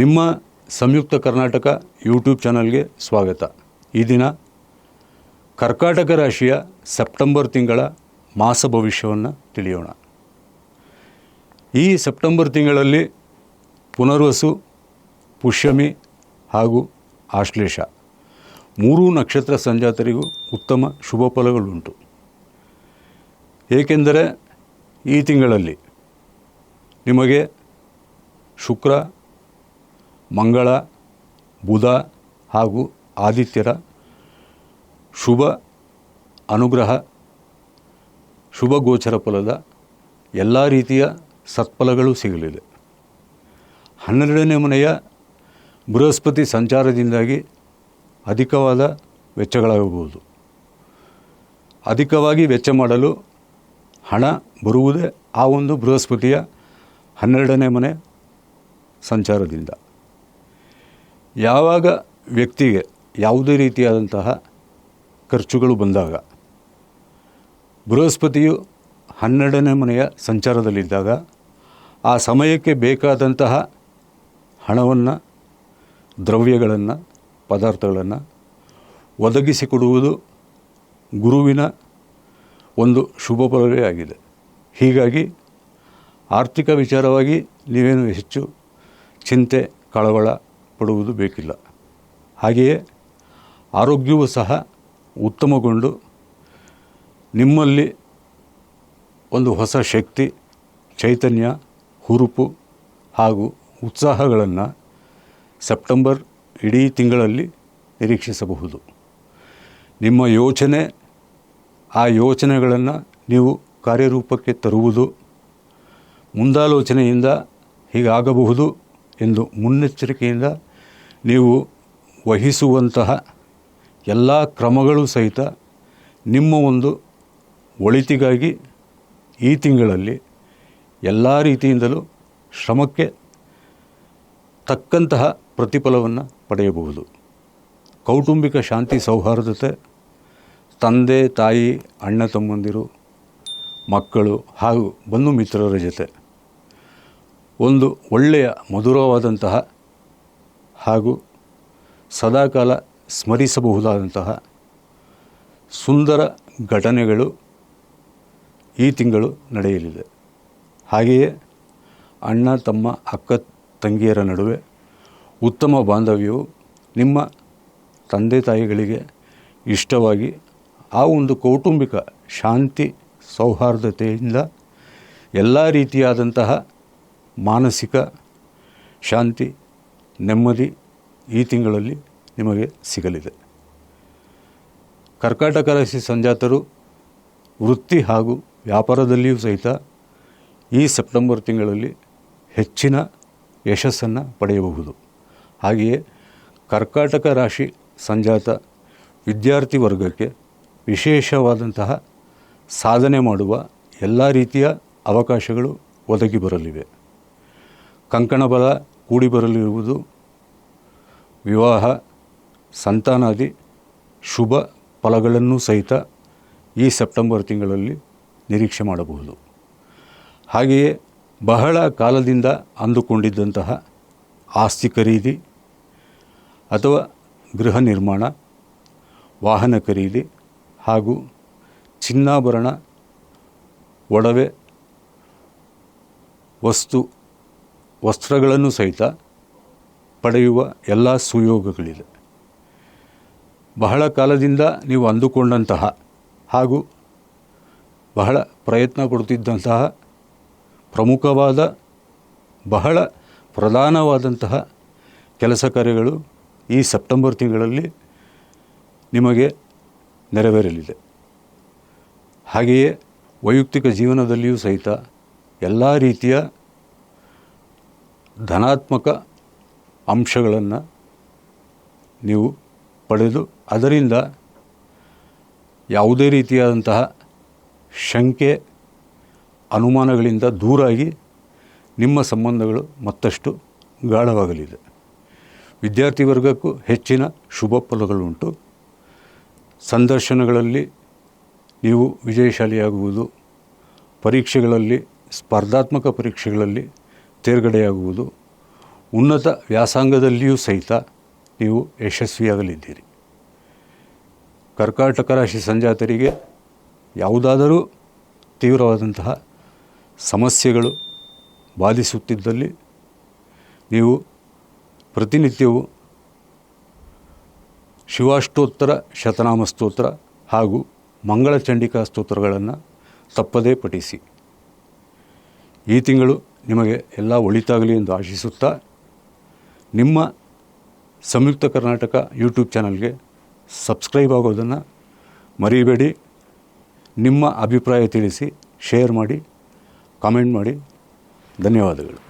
ನಿಮ್ಮ ಸಂಯುಕ್ತ ಕರ್ನಾಟಕ ಯೂಟ್ಯೂಬ್ ಚಾನಲ್ಗೆ ಸ್ವಾಗತ. ಈ ದಿನ ಕರ್ಕಾಟಕ ರಾಶಿಯ ಸೆಪ್ಟೆಂಬರ್ ತಿಂಗಳ ಮಾಸ ಭವಿಷ್ಯವನ್ನು ತಿಳಿಯೋಣ. ಈ ಸೆಪ್ಟೆಂಬರ್ ತಿಂಗಳಲ್ಲಿ ಪುನರ್ವಸು, ಪುಷ್ಯಮಿ ಹಾಗೂ ಆಶ್ಲೇಷ ಮೂರೂ ನಕ್ಷತ್ರ ಸಂಜಾತರಿಗೂ ಉತ್ತಮ ಶುಭ ಫಲಗಳುಂಟು. ಏಕೆಂದರೆ ಈ ತಿಂಗಳಲ್ಲಿ ನಿಮಗೆ ಶುಕ್ರ ಮಂಗಳ, ಬುಧ ಹಾಗೂ ಆದಿತ್ಯರ ಶುಭ ಅನುಗ್ರಹ, ಶುಭ ಗೋಚರ ಫಲದ ಎಲ್ಲ ರೀತಿಯ ಸತ್ಫಲಗಳು ಸಿಗಲಿದೆ. ಹನ್ನೆರಡನೇ ಮನೆಯ ಬೃಹಸ್ಪತಿ ಸಂಚಾರದಿಂದಾಗಿ ಅಧಿಕವಾದ ವೆಚ್ಚಗಳಾಗಬಹುದು. ಅಧಿಕವಾಗಿ ವೆಚ್ಚ ಮಾಡಲು ಹಣ ಬರುವುದೇ ಆ ಒಂದು ಬೃಹಸ್ಪತಿಯ ಹನ್ನೆರಡನೇ ಮನೆ ಸಂಚಾರದಿಂದ. ಯಾವಾಗ ವ್ಯಕ್ತಿಗೆ ಯಾವುದೇ ರೀತಿಯಾದಂತಹ ಖರ್ಚುಗಳು ಬಂದಾಗ, ಬೃಹಸ್ಪತಿಯು ಹನ್ನೆರಡನೇ ಮನೆಯ ಸಂಚಾರದಲ್ಲಿದ್ದಾಗ ಆ ಸಮಯಕ್ಕೆ ಬೇಕಾದಂತಹ ಹಣವನ್ನು, ದ್ರವ್ಯಗಳನ್ನು, ಪದಾರ್ಥಗಳನ್ನು ಒದಗಿಸಿಕೊಡುವುದು ಗುರುವಿನ ಒಂದು ಶುಭ ಫಲವೇ ಆಗಿದೆ. ಹೀಗಾಗಿ ಆರ್ಥಿಕ ವಿಚಾರವಾಗಿ ನೀವೇನು ಹೆಚ್ಚು ಚಿಂತೆ, ಕಳವಳ ಪಡುವುದು ಬೇಕಿಲ್ಲ. ಹಾಗೆಯೇ ಆರೋಗ್ಯವೂ ಸಹ ಉತ್ತಮಗೊಂಡು ನಿಮ್ಮಲ್ಲಿ ಒಂದು ಹೊಸ ಶಕ್ತಿ, ಚೈತನ್ಯ, ಹುರುಪು ಹಾಗೂ ಉತ್ಸಾಹಗಳನ್ನು ಸೆಪ್ಟೆಂಬರ್ ಇಡೀ ತಿಂಗಳಲ್ಲಿ ನಿರೀಕ್ಷಿಸಬಹುದು. ನಿಮ್ಮ ಯೋಚನೆ, ಆ ಯೋಚನೆಗಳನ್ನು ನೀವು ಕಾರ್ಯರೂಪಕ್ಕೆ ತರುವುದು, ಮುಂದಾಲೋಚನೆಯಿಂದ ಹೀಗಾಗಬಹುದು ಎಂದು ಮುನ್ನೆಚ್ಚರಿಕೆಯಿಂದ ನೀವು ವಹಿಸುವಂತಹ ಎಲ್ಲ ಕ್ರಮಗಳು ಸಹಿತ ನಿಮ್ಮ ಒಂದು ಒಳಿತಿಗಾಗಿ ಈ ತಿಂಗಳಲ್ಲಿ ಎಲ್ಲ ರೀತಿಯಿಂದಲೂ ಶ್ರಮಕ್ಕೆ ತಕ್ಕಂತಹ ಪ್ರತಿಫಲವನ್ನು ಪಡೆಯಬಹುದು. ಕೌಟುಂಬಿಕ ಶಾಂತಿ ಸೌಹಾರ್ದತೆ, ತಂದೆ, ತಾಯಿ, ಅಣ್ಣ, ತಮ್ಮಂದಿರು, ಮಕ್ಕಳು ಹಾಗೂ ಬಂಧು ಮಿತ್ರರ ಜೊತೆ ಒಂದು ಒಳ್ಳೆಯ ಮಧುರವಾದಂತಹ ಹಾಗೂ ಸದಾಕಾಲ ಸ್ಮರಿಸಬಹುದಾದಂತಹ ಸುಂದರ ಘಟನೆಗಳು ಈ ತಿಂಗಳು ನಡೆಯಲಿದೆ. ಹಾಗೆಯೇ ಅಣ್ಣ, ತಮ್ಮ, ಅಕ್ಕ, ತಂಗಿಯರ ನಡುವೆ ಉತ್ತಮ ಬಾಂಧವ್ಯವು ನಿಮ್ಮ ತಂದೆ ತಾಯಿಗಳಿಗೆ ಇಷ್ಟವಾಗಿ ಆ ಒಂದು ಕೌಟುಂಬಿಕ ಶಾಂತಿ, ಸೌಹಾರ್ದತೆಯಿಂದ ಎಲ್ಲ ರೀತಿಯಾದಂತಹ ಮಾನಸಿಕ ಶಾಂತಿ, ನೆಮ್ಮದಿ ಈ ತಿಂಗಳಲ್ಲಿ ನಿಮಗೆ ಸಿಗಲಿದೆ. ಕರ್ಕಾಟಕ ರಾಶಿ ಸಂಜಾತರು ವೃತ್ತಿ ಹಾಗೂ ವ್ಯಾಪಾರದಲ್ಲಿಯೂ ಸಹಿತ ಈ ಸೆಪ್ಟೆಂಬರ್ ತಿಂಗಳಲ್ಲಿ ಹೆಚ್ಚಿನ ಯಶಸ್ಸನ್ನು ಪಡೆಯಬಹುದು. ಹಾಗೆಯೇ ಕರ್ಕಾಟಕ ರಾಶಿ ಸಂಜಾತ ವಿದ್ಯಾರ್ಥಿ ವರ್ಗಕ್ಕೆ ವಿಶೇಷವಾದಂತಹ ಸಾಧನೆ ಮಾಡುವ ಎಲ್ಲ ರೀತಿಯ ಅವಕಾಶಗಳು ಒದಗಿ ಬರಲಿವೆ. ಕಂಕಣ ಬಲ ಕೂಡಿ ಬರಲಿರುವುದು ವಿವಾಹ, ಸಂತಾನಾದಿ, ಶುಭ ಫಲಗಳನ್ನು ಸಹಿತ ಈ ಸೆಪ್ಟೆಂಬರ್ ತಿಂಗಳಲ್ಲಿ ನಿರೀಕ್ಷೆ ಮಾಡಬಹುದು. ಹಾಗೆಯೇ ಬಹಳ ಕಾಲದಿಂದ ಅಂದುಕೊಂಡಿದ್ದಂತಹ ಆಸ್ತಿ ಖರೀದಿ ಅಥವಾ ಗೃಹ ನಿರ್ಮಾಣ ವಾಹನ ಖರೀದಿ ಹಾಗೂ ಚಿನ್ನಾಭರಣ, ಒಡವೆ, ವಸ್ತು, ವಸ್ತ್ರಗಳನ್ನು ಸಹಿತ ಪಡೆಯುವ ಎಲ್ಲ ಸುಯೋಗಗಳಿದೆ ಬಹಳ ಕಾಲದಿಂದ ನೀವು ಅಂದುಕೊಂಡಂತಹ ಹಾಗೂ ಬಹಳ ಪ್ರಯತ್ನ ಪಡುತ್ತಿದ್ದಂತಹ ಪ್ರಮುಖವಾದ, ಬಹಳ ಪ್ರಧಾನವಾದಂತಹ ಕೆಲಸ ಕಾರ್ಯಗಳು ಈ ಸೆಪ್ಟೆಂಬರ್ ತಿಂಗಳಲ್ಲಿ ನಿಮಗೆ ನೆರವೇರಲಿದೆ. ಹಾಗೆಯೇ ವೈಯಕ್ತಿಕ ಜೀವನದಲ್ಲಿಯೂ ಸಹಿತ ಎಲ್ಲ ರೀತಿಯ ಧನಾತ್ಮಕ ಅಂಶಗಳನ್ನು ನೀವು ಪಡೆದು ಅದರಿಂದ ಯಾವುದೇ ರೀತಿಯಾದಂತಹ ಶಂಕೆ, ಅನುಮಾನಗಳಿಂದ ದೂರಾಗಿ ನಿಮ್ಮ ಸಂಬಂಧಗಳು ಮತ್ತಷ್ಟು ಗಾಢವಾಗಲಿದೆ. ವಿದ್ಯಾರ್ಥಿ ವರ್ಗಕ್ಕೂ ಹೆಚ್ಚಿನ ಶುಭ ಫಲಗಳುಂಟು. ಸಂದರ್ಶನಗಳಲ್ಲಿ ನೀವು ವಿಜಯಶಾಲಿಯಾಗುವುದು, ಪರೀಕ್ಷೆಗಳಲ್ಲಿ, ಸ್ಪರ್ಧಾತ್ಮಕ ಪರೀಕ್ಷೆಗಳಲ್ಲಿ ತೇರ್ಗಡೆಯಾಗುವುದು ಉನ್ನತ ವ್ಯಾಸಂಗದಲ್ಲಿಯೂ ಸಹಿತ ನೀವು ಯಶಸ್ವಿಯಾಗಲಿದ್ದೀರಿ. ಕರ್ಕಾಟಕ ರಾಶಿ ಸಂಜಾತರಿಗೆ ಯಾವುದಾದರೂ ತೀವ್ರವಾದಂತಹ ಸಮಸ್ಯೆಗಳು ಬಾಧಿಸುತ್ತಿದ್ದಲ್ಲಿ ನೀವು ಪ್ರತಿನಿತ್ಯವೂ ಶಿವಾಷ್ಟೋತ್ತರ, ಶತನಾಮ ಸ್ತೋತ್ರ ಹಾಗೂ ಮಂಗಳ ಚಂಡಿಕಾ ಸ್ತೋತ್ರಗಳನ್ನು ತಪ್ಪದೇ ಪಠಿಸಿ. ಈ ತಿಂಗಳು ನಿಮಗೆ ಎಲ್ಲ ಒಳಿತಾಗಲಿ ಎಂದು ಆಶಿಸುತ್ತಾ ನಿಮ್ಮ ಸಂಯುಕ್ತ ಕರ್ನಾಟಕ ಯೂಟ್ಯೂಬ್ ಚಾನಲ್ಗೆ ಸಬ್ಸ್ಕ್ರೈಬ್ ಆಗೋದನ್ನು ಮರೆಯಬೇಡಿ ನಿಮ್ಮ ಅಭಿಪ್ರಾಯ ತಿಳಿಸಿ, ಶೇರ್ ಮಾಡಿ, ಕಾಮೆಂಟ್ ಮಾಡಿ. ಧನ್ಯವಾದಗಳು.